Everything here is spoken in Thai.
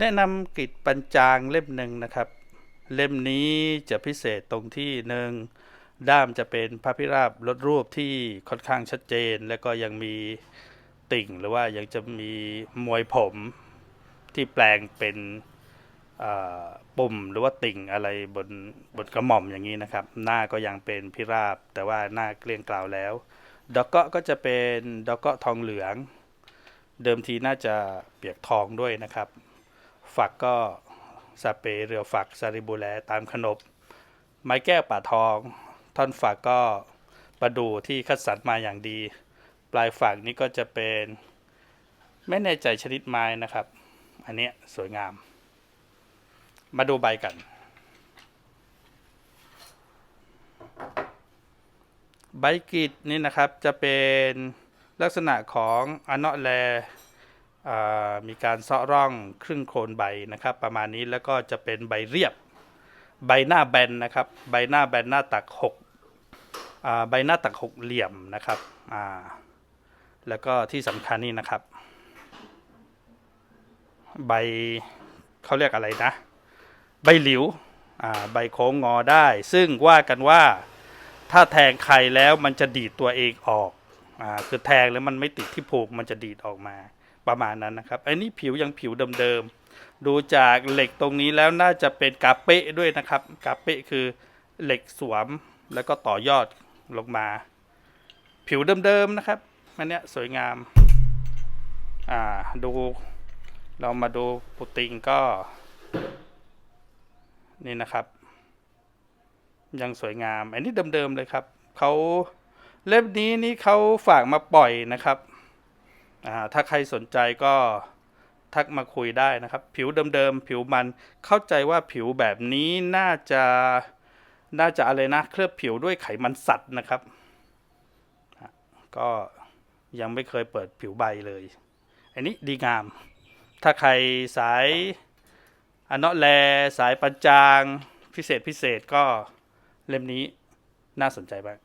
แนะนำกริดปัญจางเล่มหนึ่งนะครับ เล่มนี้จะพิเศษตรงที่หนึ่งด้ามจะเป็นพระพิราบลดรูปที่ค่อนข้างชัดเจน และก็ยังมีติ่งหรือว่ายังจะมีมวยผมที่แปลงเป็นปุ่มหรือว่าติ่งอะไรบนบนกระหม่อมอย่างนี้นะครับ หน้าก็ยังเป็นพิราบ แต่ว่าหน้าเกลี้ยงกล่าวแล้ว ดอกเกาะก็จะเป็นดอกเกาะทองเหลือง เดิมทีน่าจะเปียกทองด้วยนะครับ ฝักก็สเปรย์เรือฝักซาริบูแลตามขนบ ไม้แก้วป่าทอง ท่อนฝักก็ประดูที่คัดสรรมาอย่างดี ปลายฝักนี้ก็จะเป็นไม่แน่ใจชนิดไม้นะครับ อันนี้สวยงาม มาดูใบกัน ใบกรีดนี่นะครับจะเป็นลักษณะของอนเนาะแล มีการเซาะร่องครึ่งโคนใบนะครับ ประมาณนี้แล้วก็จะเป็นใบเรียบ ใบหน้าแบนนะครับ ใบหน้าแบนหน้าตักหกใบหน้าตักหกเหลี่ยมนะครับแล้วก็ที่สำคัญนี่นะครับ ใบเขาเรียกอะไรนะ ใบหลิวใบโค้งงอได้ ซึ่งว่ากันว่าถ้าแทงใครแล้วมันจะดีดตัวเองออกอคือแทงแล้วมันไม่ติดที่ผูกมันจะดีดออกมา ประมาณนั้นนะครับอันนี้ผิวยังผิวเดิมๆดูจากเหล็กตรงนี้แล้วน่าจะเป็นกาเปะด้วยนะครับกาเปะคือเหล็กสวมแล้วก็ต่อยอดลงมา ผิวเดิมๆนะครับอันเนี้ยสวยงามอ่าดูเรามาดูปุติงก็นี่นะครับ ยังสวยงาม อันนี้เดิมๆเลยครับเขาเล่มนี้นี่เขาฝากมาปล่อยนะครับ ถ้าใครสนใจก็ทักมาคุยได้นะครับ ผิวเดิมๆผิวมันเข้าใจว่าผิวแบบนี้น่าจะน่าจะอะไรนะเคลือบผิวด้วยไขมันสัตว์นะครับ ก็ยังไม่เคยเปิดผิวใบเลย อันนี้ดีงาม ถ้าใครสายอนเนาะแลสายปัญจาง พิเศษพิเศษก็เล่มนี้น่าสนใจบ้าง